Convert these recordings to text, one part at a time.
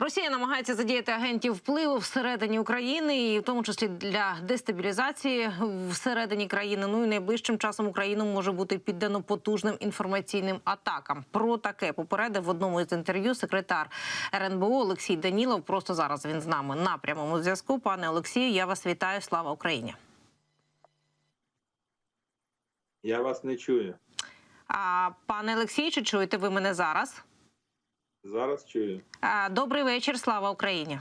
Росія намагається задіяти агентів впливу всередині України, і в тому числі для дестабілізації всередині країни. Ну і найближчим часом Україну може бути піддано потужним інформаційним атакам. Про таке попередив в одному із інтерв'ю секретар РНБО Олексій Данілов. Просто зараз він з нами на прямому зв'язку. Пане Олексію, я вас вітаю. Слава Україні. Я вас не чую. А пане Олексію, чи чуєте ви мене зараз? Зараз чую. Добрий вечір. Слава Україні.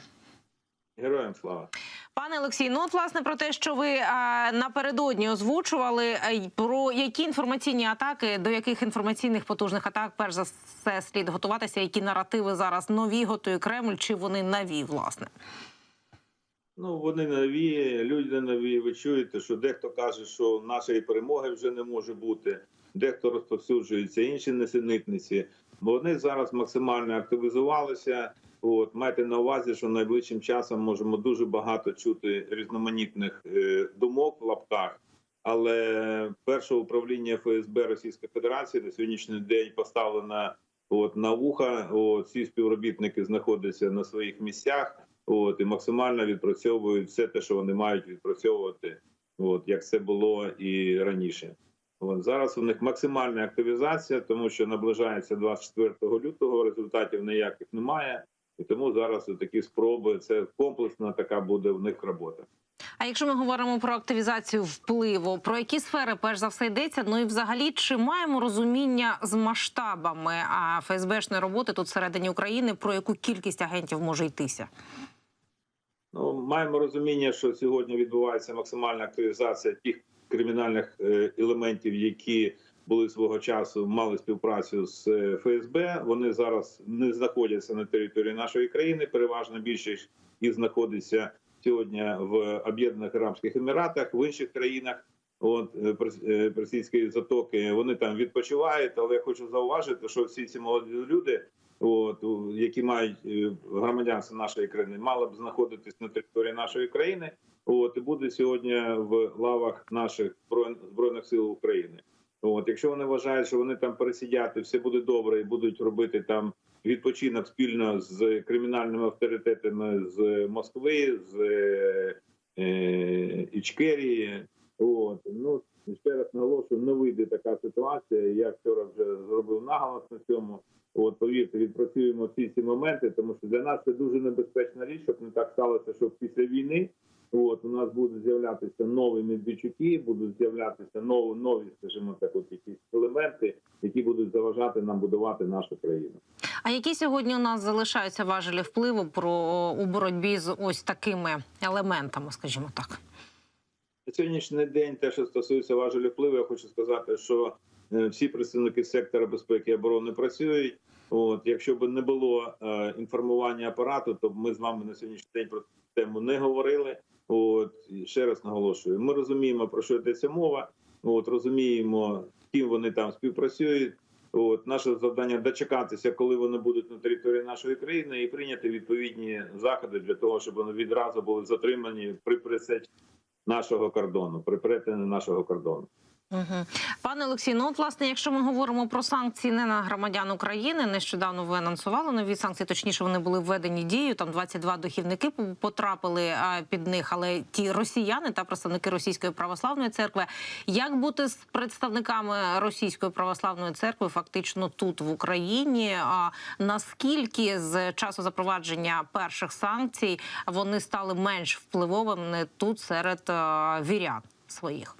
Героям слава. Пане Олексій, ну от власне про те, що ви а, напередодні озвучували, а, про які інформаційні атаки, до яких інформаційних потужних атак, перш за все, слід готуватися, які наративи зараз нові готує Кремль, чи вони нові, власне? Ну вони нові, люди нові. Ви чуєте, що дехто каже, що нашої перемоги вже не може бути, дехто розповсюджується інші несенітниці. Бо вони зараз максимально активізувалися. От майте на увазі, що найближчим часом можемо дуже багато чути різноманітних е, думок в лапках. Але перше управління ФСБ Російської Федерації на сьогоднішній день поставлено от на вуха. От, ці співробітники знаходяться на своїх місцях. От і максимально відпрацьовують все те, що вони мають відпрацьовувати, от як це було і раніше. От зараз у них максимальна активізація, тому що наближається 24 лютого. Результатів ніяких немає, і тому зараз такі спроби. Це комплексна така буде в них робота. А якщо ми говоримо про активізацію впливу, про які сфери перш за все йдеться? Ну і взагалі, чи маємо розуміння з масштабами а ФСБшної роботи тут всередині України, про яку кількість агентів може йтися? Ну маємо розуміння, що сьогодні відбувається максимальна активізація тих кримінальних е, елементів, які були свого часу мали співпрацю з е, ФСБ. Вони зараз не знаходяться на території нашої країни. Переважно більшість їх знаходиться сьогодні в Об'єднаних Арабських Еміратах, в інших країнах. От е, Перс- Персидської затоки вони там відпочивають, але я хочу зауважити, що всі ці молоді люди, от які мають громадянство нашої країни, мали б знаходитись на території нашої країни. От і буде сьогодні в лавах наших збройн- збройних сил України. От, якщо вони вважають, що вони там пересидять, і все буде добре, і будуть робити там відпочинок спільно з кримінальними авторитетами з Москви, з е, е, Ічкерії. От ну ще раз наголошую, не вийде така ситуація. Я вчора вже зробив наголос на цьому. От повірте, відпрацюємо всі ці моменти, тому що для нас це дуже небезпечна річ, щоб не так сталося, що після війни. От у нас будуть з'являтися нові медведчуки, будуть з'являтися нові, нові, скажімо так, от якісь елементи, які будуть заважати нам будувати нашу країну. А які сьогодні у нас залишаються важелі впливу про у боротьбі з ось такими елементами, скажімо так? На сьогоднішній день, те, що стосується важелів впливу, я хочу сказати, що е, всі представники сектора безпеки і оборони працюють. От якщо б не було е, інформування апарату, то ми з вами на сьогоднішній день про цю тему не говорили. От ще раз наголошую, ми розуміємо про що йдеться мова. От розуміємо, ким вони там співпрацюють. От наше завдання дочекатися, коли вони будуть на території нашої країни, і прийняти відповідні заходи для того, щоб вони відразу були затримані при пересеченні нашого кордону, при перетині нашого кордону. Пане Олексій, ну от власне, якщо ми говоримо про санкції не на громадян України, нещодавно ви анонсували нові санкції. Точніше, вони були введені дією. Там 22 дохівники по- потрапили під них, але ті росіяни та представники російської православної церкви. Як бути з представниками російської православної церкви, фактично тут в Україні? А наскільки з часу запровадження перших санкцій вони стали менш впливовими тут серед вірян своїх?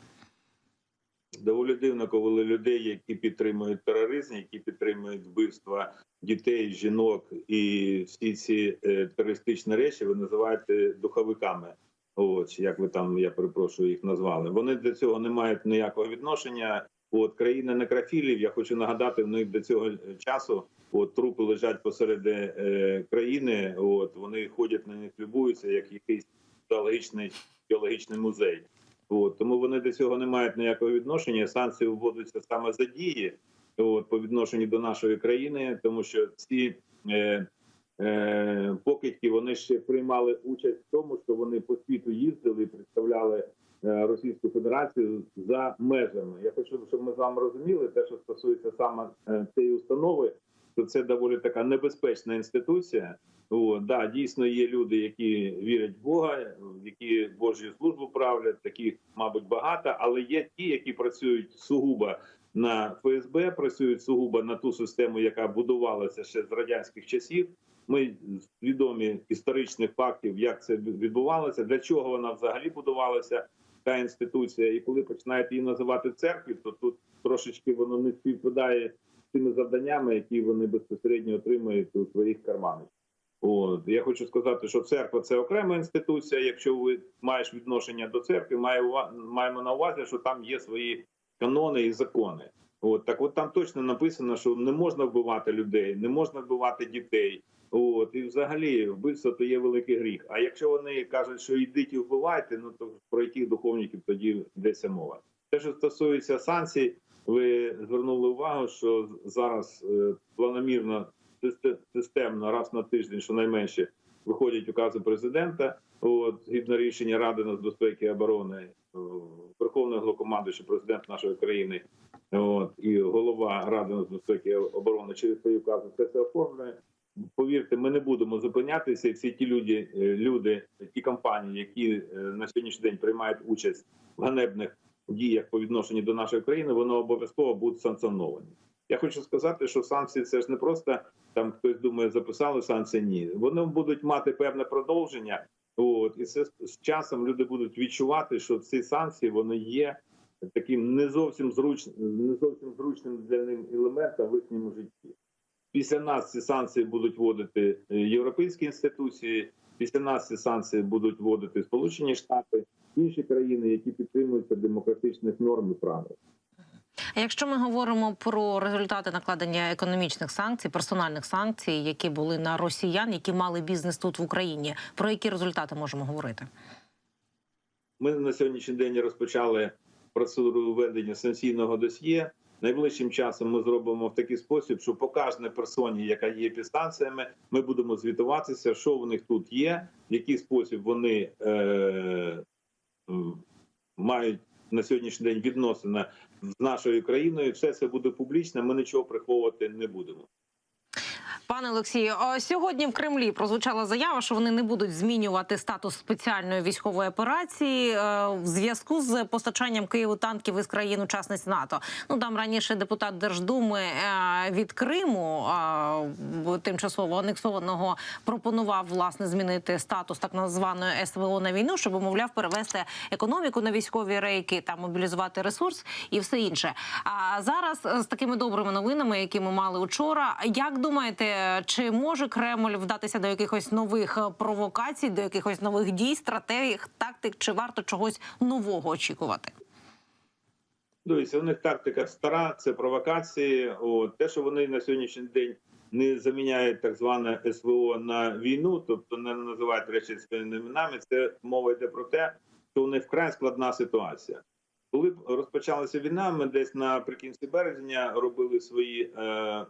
Доволі дивно, коли людей, які підтримують тероризм, які підтримують вбивства дітей, жінок і всі ці е, терористичні речі, ви називаєте духовиками. От як ви там, я перепрошую, їх назвали. Вони до цього не мають ніякого відношення. От країна некрофілів, я хочу нагадати, в них до цього часу от трупи лежать посеред е, країни. От вони ходять на них, любуються як якийсь біологічний біологічний музей. От тому вони до цього не мають ніякого відношення. Санкції вводяться саме за дії от, по відношенню до нашої країни, тому що ці е, е, покидьки вони ще приймали участь в тому, що вони по світу їздили і представляли е, Російську Федерацію за межами. Я хочу, щоб ми з вами розуміли, те, що стосується саме е, цієї установи. що це доволі така небезпечна інституція. О, да, дійсно є люди, які вірять в Бога, які Божою службу правлять. Таких, мабуть, багато, але є ті, які працюють сугубо на ФСБ, працюють сугубо на ту систему, яка будувалася ще з радянських часів. Ми свідомі історичних фактів, як це відбувалося, для чого вона взагалі будувалася, та інституція. І коли починають її називати церквою, то тут трошечки воно не співпадає з тими завданнями, які вони безпосередньо отримують у своїх карманах. От я хочу сказати, що церква це окрема інституція. Якщо ви маєш відношення до церкви, має маємо на увазі, що там є свої канони і закони. От так, от там точно написано, що не можна вбивати людей, не можна вбивати дітей. От і взагалі вбивство то є великий гріх. А якщо вони кажуть, що йдіть і вбивайте, ну то про яких духовників тоді йдеться мова? Те, що стосується санкцій, ви звернули увагу, що зараз е, планомірно системно раз на тиждень, щонайменше, виходять укази президента. От згідно рішення Ради нацбезпеки і оборони, о, Верховний президент нашої країни, от і голова Ради нацбезпеки і оборони через свої укази все це оформлює. Повірте, ми не будемо зупинятися. І всі ті люди, е, люди, ті компанії, які е, на сьогоднішній день приймають участь в ганебних діях по відношенню до нашої країни, вони обов'язково будуть санкціоновані. Я хочу сказати, що санкції це ж не просто там хтось думає, записали санкції. Ні, вони будуть мати певне продовження. От і це з- часом люди будуть відчувати, що ці санкції вони є таким не зовсім зручним, не зовсім зручним для них елементом в їхньому житті. Після нас ці санкції будуть вводити е, європейські інституції. Після нас ці санкції будуть вводити Сполучені Штати, інші країни, які підтримуються демократичних норм і правил. Якщо ми говоримо про результати накладення економічних санкцій, персональних санкцій, які були на росіян, які мали бізнес тут в Україні, про які результати можемо говорити? Ми на сьогоднішній день розпочали процедуру введення санкційного досьє. Найближчим часом ми зробимо в такий спосіб, що по кожній персоні, яка є під станціями, ми будемо звітуватися, що в них тут є, в який спосіб вони е, мають на сьогоднішній день відносини з нашою країною. Все це буде публічно. Ми нічого приховувати не будемо. Пане Олексію, сьогодні в Кремлі прозвучала заява, що вони не будуть змінювати статус спеціальної військової операції е, в зв'язку з постачанням Києву танків із країн-учасниць НАТО. Ну там раніше депутат Держдуми е, від Криму е, тимчасово анексованого пропонував власне змінити статус так званої СВО на війну, щоб мовляв перевести економіку на військові рейки та мобілізувати ресурс і все інше. А зараз з такими добрими новинами, які ми мали учора, як думаєте, чи може Кремль вдатися до якихось нових е, провокацій, до якихось нових дій, стратегій, тактик, чи варто чогось нового очікувати? Дивіться, у них тактика стара, це провокації. От. Те, що вони на сьогоднішній день не заміняють так зване СВО на війну, тобто не називають речі своїми іменами, це мова йде про те, що у них вкрай складна ситуація. Коли розпочалася війна, ми десь наприкінці березня робили свої е, е,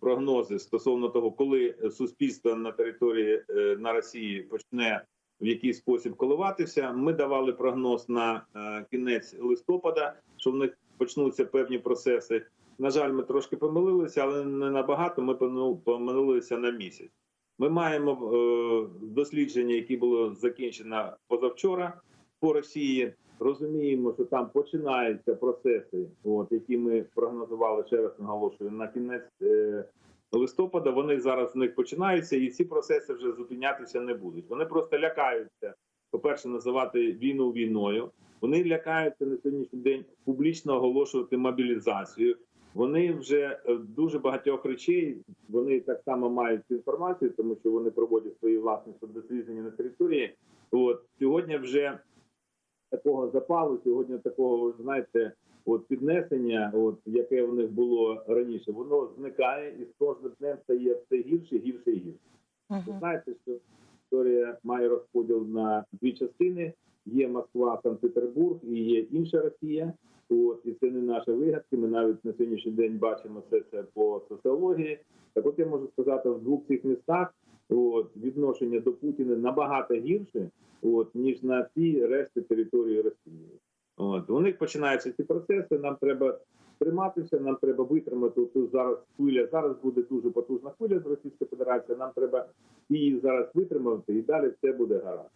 прогнози стосовно того, коли суспільство на території е, на Росії почне в який спосіб коливатися. Ми давали прогноз на е, кінець листопада, що в них почнуться певні процеси. На жаль, ми трошки помилилися, але не набагато. Ми помил- помилилися на місяць. Ми маємо е, дослідження, яке було закінчено позавчора по Росії. Розуміємо, що там починаються процеси, от які ми прогнозували ще раз наголошую на кінець е, листопада. Вони зараз в них починаються, і ці процеси вже зупинятися не будуть. Вони просто лякаються. По перше, називати війну війною. Вони лякаються на сьогоднішній день публічно оголошувати мобілізацію. Вони вже е, дуже багатьох речей. Вони так само мають цю інформацію, тому що вони проводять свої власні дослідження на території. От сьогодні вже такого запалу, сьогодні такого, знаєте, от піднесення, от яке в них було раніше, воно зникає і з кожним днем стає все гірше, гірше і гірше. Ви знаєте, що історія має розподіл на дві частини: є Москва, Санкт-Петербург і є інша Росія. От і це не наші вигадки. Ми навіть на сьогоднішній день бачимо все це по соціології. Так, от я можу сказати, в двох цих містах от відношення до Путіна набагато гірше, от ніж на ті решті території Росії. От у них починаються ці процеси. Нам треба триматися. Нам треба витримати ту зараз хвиля. Зараз буде дуже потужна хвиля з Російської Федерації. Нам треба її зараз витримати, і далі все буде гаразд.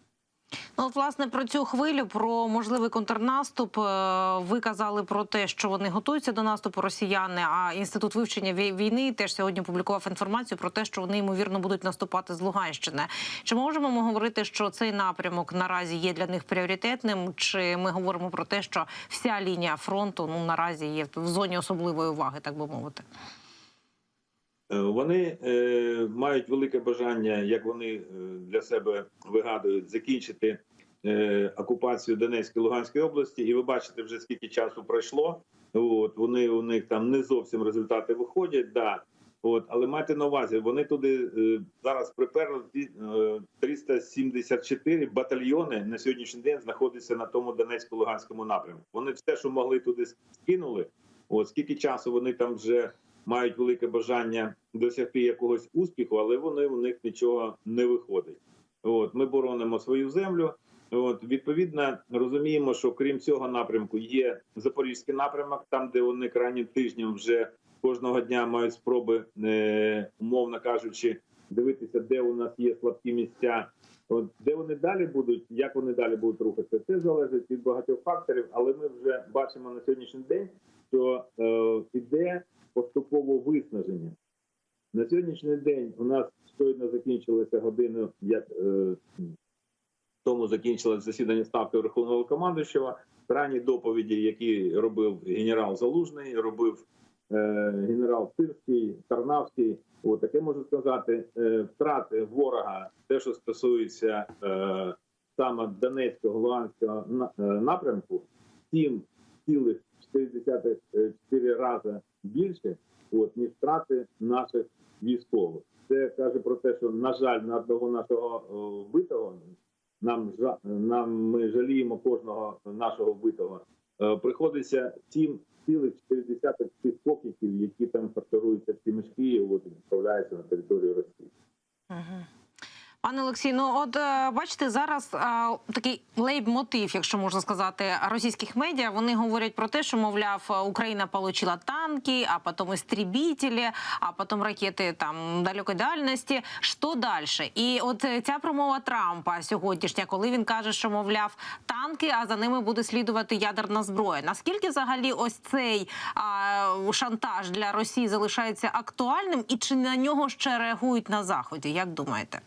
Ну, от, власне, про цю хвилю, про можливий контрнаступ. е, Ви казали про те, що вони готуються до наступу росіяни. А інститут вивчення війни теж сьогодні публікував інформацію про те, що вони ймовірно будуть наступати з Луганщини. Чи можемо ми говорити, що цей напрямок наразі є для них пріоритетним? Чи ми говоримо про те, що вся лінія фронту ну наразі є в зоні особливої уваги, так би мовити? Е, Вони е, мають велике бажання, як вони е, для себе вигадують, закінчити окупацію Донецької Луганської області. І ви бачите, вже скільки часу пройшло. От вони у них там не зовсім результати виходять. Да. От, але майте на увазі, вони туди е, зараз приперли е, 374 батальйони на сьогоднішній день знаходяться на тому Донецько-Луганському напрямку. Вони все, що могли туди скинули. От скільки часу вони там вже мають велике бажання досягти якогось успіху, але вони у них нічого не виходить. От ми боронимо свою землю. От відповідно розуміємо, що крім цього напрямку є запорізький напрямок, там де вони крайнім тижнем вже кожного дня мають спроби, е, умовно кажучи, дивитися, де у нас є слабкі місця. От де вони далі будуть, як вони далі будуть рухатися, це залежить від багатьох факторів. Але ми вже бачимо на сьогоднішній день, що е, іде поступово виснаження. На сьогоднішній день у нас щойно закінчилася година, як е, тому закінчилось засідання ставки Верховного командуючого. Ранні доповіді, які робив генерал Залужний, робив е, генерал Сирський, Тарнавський. От таке можу сказати, е, втрати ворога, те, що стосується е, саме Донецького Луганського е, напрямку, 7,4 рази більше, от ніж втрати наших військових. Це каже про те, що на жаль, на одного нашого вбитого нам нам ми жаліємо кожного нашого вбитого. Е, Приходиться 7,4 цих покидьків, які там факторуються в ці мішки, от відправляються на територію Росії. Угу. Пане Олексій, ну от е, бачите, зараз е, такий лейб-мотив, якщо можна сказати, російських медіа. Вони говорять про те, що мовляв Україна отримала танки, а потім істребітелі, а потім ракети там далекої дальності. Що далі? І от е, ця промова Трампа сьогоднішня, коли він каже, що мовляв танки, а за ними буде слідувати ядерна зброя. Наскільки взагалі ось цей а, шантаж для Росії залишається актуальним, і чи на нього ще реагують на заході? Як думаєте?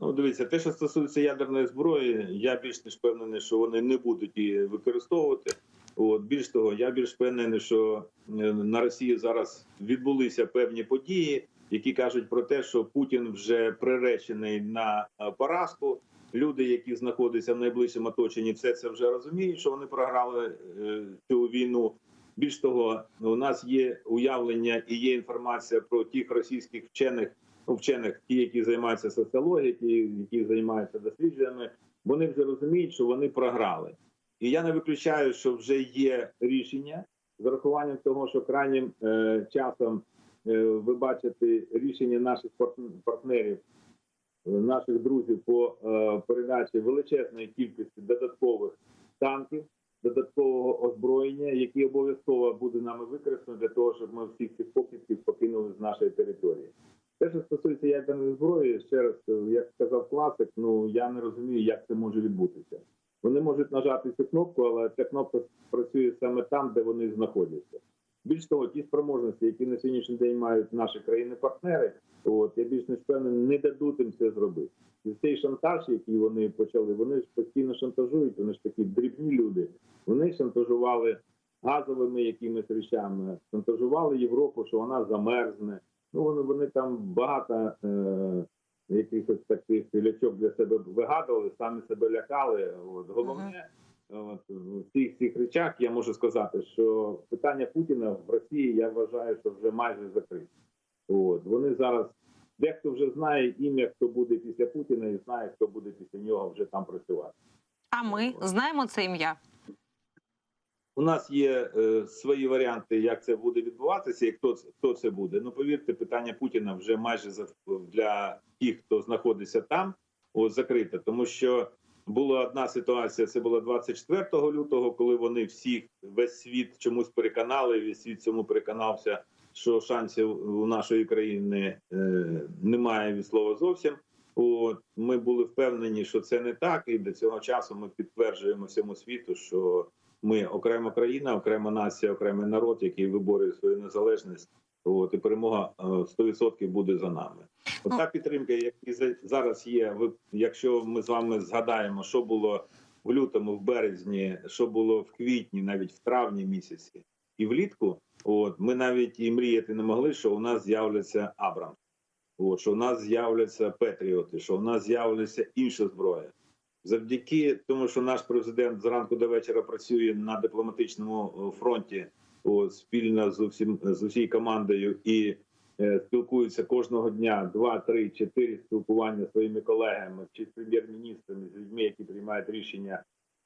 Ну, дивіться, те, що стосується ядерної зброї, я більш ніж впевнений, що вони не будуть її використовувати. От більш того, я більш впевнений, що е, на Росії зараз відбулися певні події, які кажуть про те, що Путін вже приречений на е, поразку. Люди, які знаходяться в найближчому оточенні, все це вже розуміють, що вони програли е, цю війну. Більш того, у нас є уявлення і є інформація про тих російських вчених, вчених, ті, які займаються соціологією, ті, які займаються дослідженнями, вони вже розуміють, що вони програли. І я не виключаю, що вже є рішення з урахуванням того, що крайнім е, часом е, ви бачите рішення наших партнерів, е, наших друзів по е, передачі величезної кількості додаткових танків, додаткового озброєння, які обов'язково буде нами використано для того, щоб ми всіх цих покидьків покинули з нашої території. Те, що стосується ядерної зброї, ще раз е, як сказав класик, ну я не розумію, як це може відбутися. Вони можуть нажати цю кнопку, але ця кнопка працює саме там, де вони знаходяться. Більш того, ті спроможності, які на сьогоднішній день мають наші країни-партнери, от я більш не впевнений, не дадуть їм це зробити. І цей шантаж, який вони почали, вони ж постійно шантажують. Вони ж такі дрібні люди. Вони шантажували газовими якимись речами, шантажували Європу, що вона замерзне. Ну вони вони там багато е, якихось таких лячок для себе вигадували, самі себе лякали. От головне. От в цих цих речах я можу сказати, що питання Путіна в Росії я вважаю, що вже майже закрите. От вони зараз дехто вже знає ім'я, хто буде після Путіна, і знає, хто буде після нього вже там працювати. А ми знаємо це ім'я. У нас є е, свої варіанти, як це буде відбуватися, і хто хто це буде. Ну повірте, питання Путіна вже майже за- для тих, хто знаходиться там, о, закрите, тому що була одна ситуація. Це була 24 лютого, коли вони всіх весь світ чомусь переконали. Весь світ цьому переконався, що шансів у нашої країни е, немає від слова зовсім. От ми були впевнені, що це не так, і до цього часу ми підтверджуємо всьому світу, що ми окрема країна, окрема нація, окремий народ, який виборює свою незалежність. От і перемога е, 100% буде за нами. От та підтримка, яка за- зараз є. Якщо ми з вами згадаємо, що було в лютому, в березні, що було в квітні, навіть в травні місяці, і влітку, от ми навіть і мріяти не могли, що у нас з'являться Абрам, от що у нас з'являться Петріоти, що у нас з'являться інша зброя. Завдяки тому, що наш президент зранку до вечора працює на дипломатичному е, фронті, от, спільно з усім з усією командою і е, спілкуються кожного дня два, три, чотири спілкування своїми колегами чи з прем'єр-міністрами, з людьми, які приймають рішення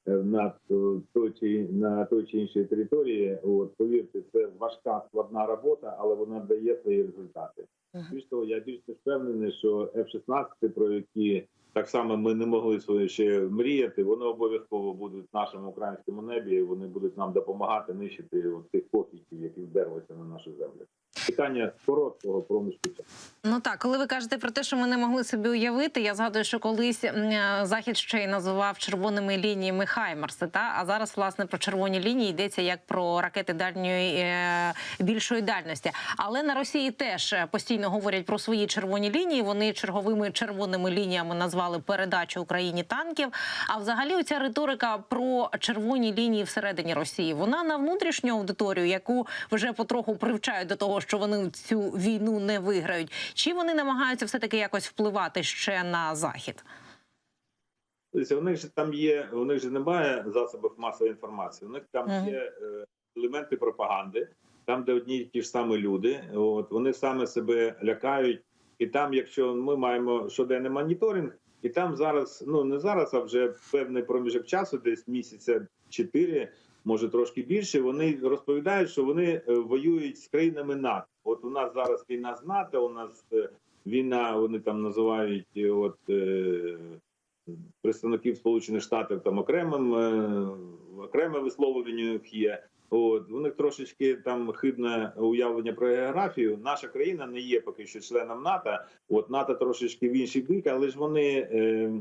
е, на е, той чи на той чи іншій території. От повірте, це важка складна робота, але вона дає свої результати. Більш того, я більш впевнений, що F-16, про які так само ми не могли свої ще мріяти, вони обов'язково будуть в нашому українському небі. і Вони будуть нам допомагати нищити цих покидьків, які вдерлися на нашу землю. Питання короткого проміжку. Ну так, коли ви кажете про те, що ми не могли собі уявити, я згадую, що колись е, захід ще й називав червоними лініями Хаймарси. Та а зараз власне про червоні лінії йдеться як про ракети дальньої е, більшої дальності. Але на Росії теж е, постійно говорять про свої червоні лінії. Вони черговими червоними лініями назвали передачу Україні танків. А взагалі, оця риторика про червоні лінії всередині Росії, вона на внутрішню аудиторію, яку вже потроху привчають до того, що вони цю війну не виграють. Чи вони намагаються все таки якось впливати ще на захід? У них же там є, у них же немає засобів масової інформації. У них там Мгм. є е, елементи пропаганди, там, де одні ті ж самі люди, от вони саме себе лякають. І там, якщо ми маємо щоденний моніторинг, і там зараз, ну не зараз, а вже певний проміжок часу, десь місяця чотири, може трошки більше. Вони розповідають, що вони е, воюють з країнами НАТО. От у нас зараз війна з НАТО, у нас е, війна, вони там називають е, от. Е, представників Сполучених Штатів там окремим окреме висловлення них є. От у них трошечки там хибне уявлення про географію. Наша країна не є поки що членом НАТО. От НАТО трошечки в інший бік, але ж вони е,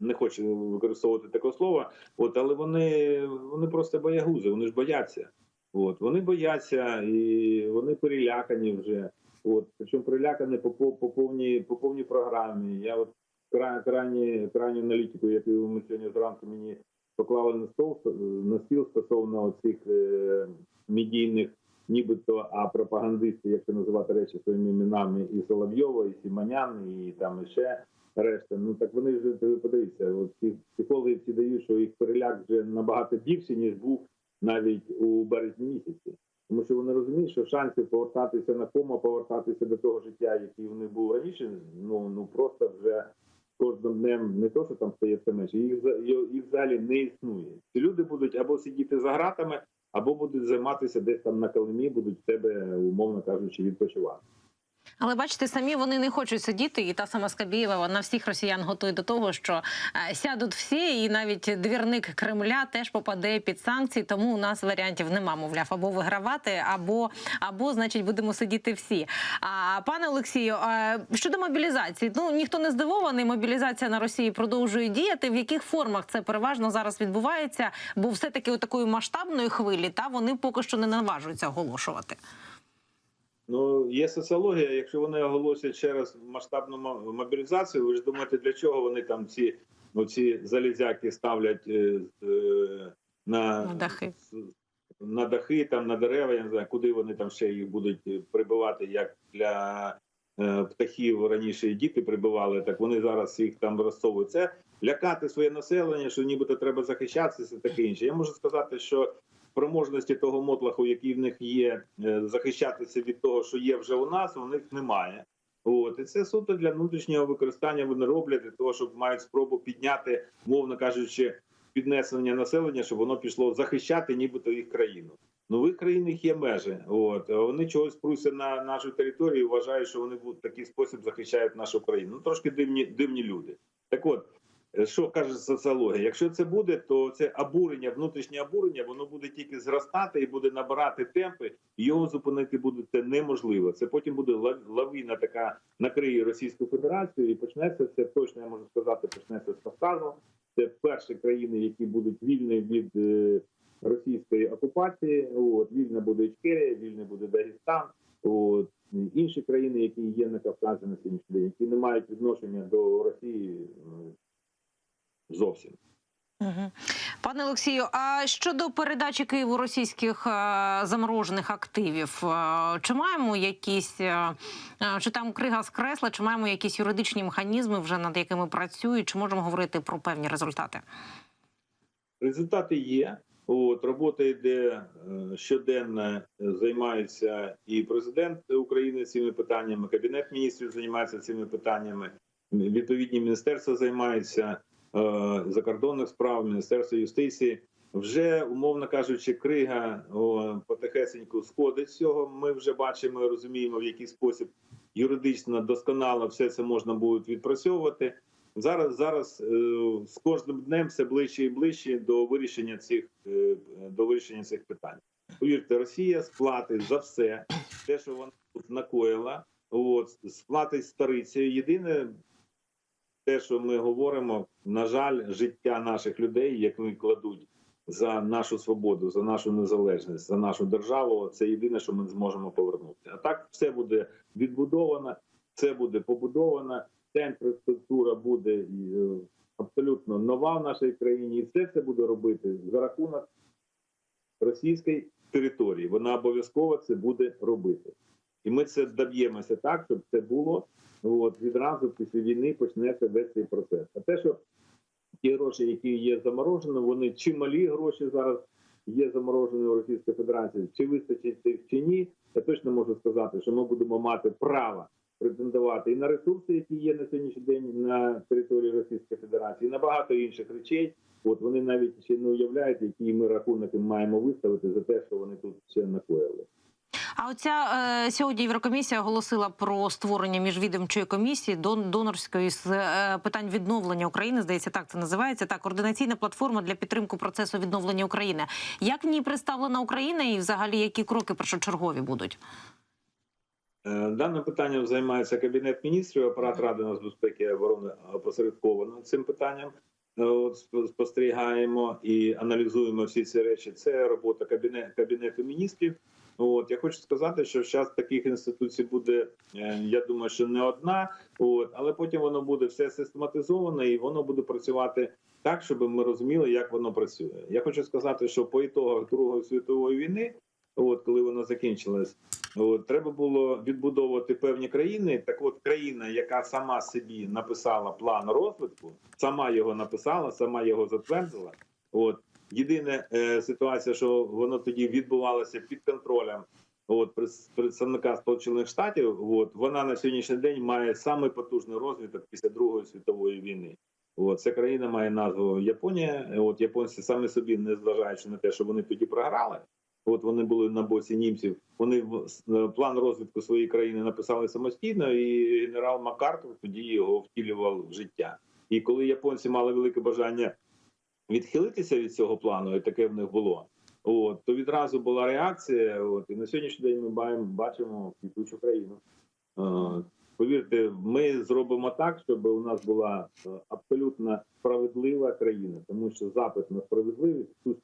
не хочу використовувати такого слова. От, але вони, вони просто боягузи, вони ж бояться. От вони бояться і вони перелякані вже. От причому перелякані по, по, по повній по повній програмі. Я от кра- крайні крайню аналітику, яку ми сьогодні зранку мені поклали на стол на стіл стосовно цих е, медійних, нібито а пропагандистів, якщо називати речі своїми іменами, і Соловйова, і Сіманян, і там і ще решта. Ну так вони вже подивіться. От ці психологи всі дають, що їх переляк вже набагато більший, ніж був навіть у березні місяці. Тому що вони розуміють, що шансів повертатися на кому, повертатися до того життя, який вони був раніше, ну ну просто вже кожним днем не то, що там стається менше, їх їх взагалі не існує. Ці люди будуть або сидіти за ґратами, або будуть займатися десь там на калимі, будуть в тебе, умовно кажучи, відпочивати. Але бачите, самі вони не хочуть сидіти, і та сама Скабєєва вона всіх росіян готує до того, що е, сядуть всі, і навіть двірник Кремля теж попаде під санкції. Тому у нас варіантів нема, мовляв, або вигравати, або або значить будемо сидіти всі. А пане Олексію, е, щодо мобілізації, ну ніхто не здивований. Мобілізація на Росії продовжує діяти. В яких формах це переважно зараз відбувається? Бо все таки у такої масштабної хвилі та вони поки що не наважуються оголошувати. Ну є соціологія. Якщо вони оголосять ще раз масштабну мобілізацію, ви ж думаєте, для чого вони там ці ну, ці залізяки ставлять е, е, на, На дахи. на дахи, там на дерева. Я не знаю, куди вони там ще їх будуть е, прибивати, як для е, птахів раніше і діти прибивали, так вони зараз їх там розсовують. Це лякати своє населення, що нібито треба захищатися, таке інше. Я можу сказати, що спроможності того мотлаху, який в них є, е, захищатися від того, що є вже у нас, у них немає. От і це суто для внутрішнього використання. Вони роблять для того, щоб мають спробу підняти, мовно кажучи, піднесення населення, щоб воно пішло захищати, нібито їх країну. Ну, в їх є межі. От вони чогось пруся на нашу територію. і Вважають, що вони в такий спосіб захищають нашу країну. Ну трошки дивні, дивні люди. Так от Що каже соціологія? Якщо це буде, то це обурення, внутрішнє обурення, воно буде тільки зростати і буде набирати темпи. Його зупинити буде це неможливо. Це потім буде ла- лавіна така накриє Російську Федерацію, і почнеться це точно. Я можу сказати, почнеться з Кавказу. Це перші країни, які будуть вільні від е, російської окупації. От вільна буде Ічкерія, вільний буде Дагестан. От інші країни, які є на Кавказі на сьогоднішній день, які не мають відношення до Росії зовсім. Угу. Пане Олексію, а щодо передачі Києву російських е, заморожених активів, е, чи маємо якісь е, чи там крига скресла, чи маємо якісь юридичні механізми, вже над якими працюють, чи можемо говорити про певні результати? Результати є. От робота йде щоденно займається і президент України цими питаннями, кабінет міністрів займається цими питаннями. Відповідні міністерства займаються закордонних справ, міністерство юстиції. Вже умовно кажучи, крига потихесеньку сходить цього. Ми вже бачимо, і розуміємо, в який спосіб юридично досконало все це можна буде відпрацьовувати. Зараз зараз е, з кожним днем все ближче і ближче до вирішення цих е, до вирішення цих питань. Повірте, Росія сплатить за все, те, що вона тут накоїла. От сплатить старицею. Єдине, те, що ми говоримо, на жаль, життя наших людей, як вони кладуть за нашу свободу, за нашу незалежність, за нашу державу, це єдине, що ми зможемо повернути. А так все буде відбудовано, все буде побудовано. Ця інфраструктура буде е, абсолютно нова в нашій країні, і все це буде робити за рахунок російської території. Вона обов'язково це буде робити, і ми це доб'ємося так, щоб це було. От відразу після війни почнеться весь цей процес. А те, що ті гроші, які є заморожені, вони чималі гроші зараз є заморожені у Російській Федерації. Чи вистачить цих чи ні? Я точно можу сказати, що ми будемо мати право претендувати і на ресурси, які є на сьогоднішній день на території Російської Федерації, і на багато інших речей. От вони навіть ще не уявляють, який ми рахунок маємо виставити за те, що вони тут ще накоїли. А оця е, сьогодні Єврокомісія оголосила про створення міжвідомчої комісії дон- донорської з е, питань відновлення України. Здається, так це називається. Так, координаційна платформа для підтримки процесу відновлення України. Як в ній представлена Україна, і взагалі які кроки першочергові будуть? Е, Даним питанням займається кабінет міністрів. Апарат ради нацбезпеки і оборони опосередковано цим питанням. Е, От сп- спостерігаємо і аналізуємо всі ці речі. Це робота кабінет, кабінету міністрів. От я хочу сказати, що зараз таких інституцій буде. е, Я думаю, що не одна. От але потім воно буде все систематизовано і воно буде працювати так, щоб ми розуміли, як воно працює. Я хочу сказати, що по ітогах Другої світової війни, от коли вона закінчилась, От, треба було відбудовувати певні країни. Так, от країна, яка сама собі написала план розвитку, сама його написала, сама його затвердила. От єдина е, ситуація, що воно тоді відбувалося під контролем. От представника Сполучених Штатів, от вона на сьогоднішній день має самий потужний розвиток після Другої світової війни. От ця країна має назву Японія. От японці самі собі, не зважаючи на те, що вони тоді програли. От вони були на боці німців. Вони е, план розвитку своєї країни написали самостійно, і генерал Макартур тоді його втілював в життя. І коли японці мали велике бажання відхилитися від цього плану, і таке в них було. От то відразу була реакція. От і на сьогоднішній день ми бачимо, бачимо квітучу країну. Е, Повірте, ми зробимо так, щоб у нас була е, абсолютно справедлива країна, тому що запит на справедливість в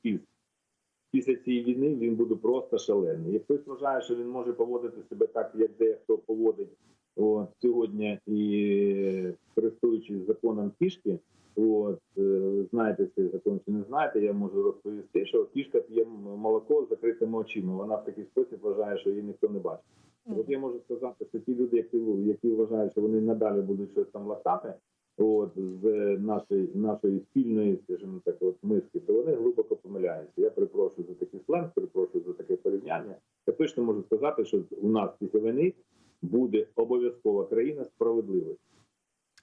після цієї війни він буде просто шалений. Як хтось вважає, що він може поводити себе так, як дехто поводить от, сьогодні, і користуючись законом кішки, от е, знаєте цей закон чи не знаєте, я можу розповісти, що кішка п'є молоко з закритими очима. Вона в такий спосіб вважає, що її ніхто не бачить. От я можу сказати, що ті люди, які, які вважають, що вони надалі будуть щось там латати, от з нашої нашої спільної, скажімо так, от миски, то вони глибоко помиляються. Я перепрошую за такий сленг, перепрошую за таке порівняння. Я точно можу сказати, що у нас після війни буде обов'язкова країна справедливості.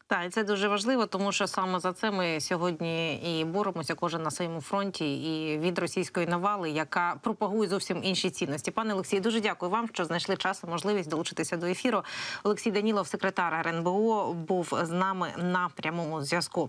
Так, і це дуже важливо, тому що саме за це ми сьогодні і боремося кожен на своєму фронті і від російської навали, яка пропагує зовсім інші цінності. Пане Олексій, дуже дякую вам, що знайшли час і можливість долучитися до ефіру. Олексій Данілов, секретар РНБО, був з нами на прямому зв'язку.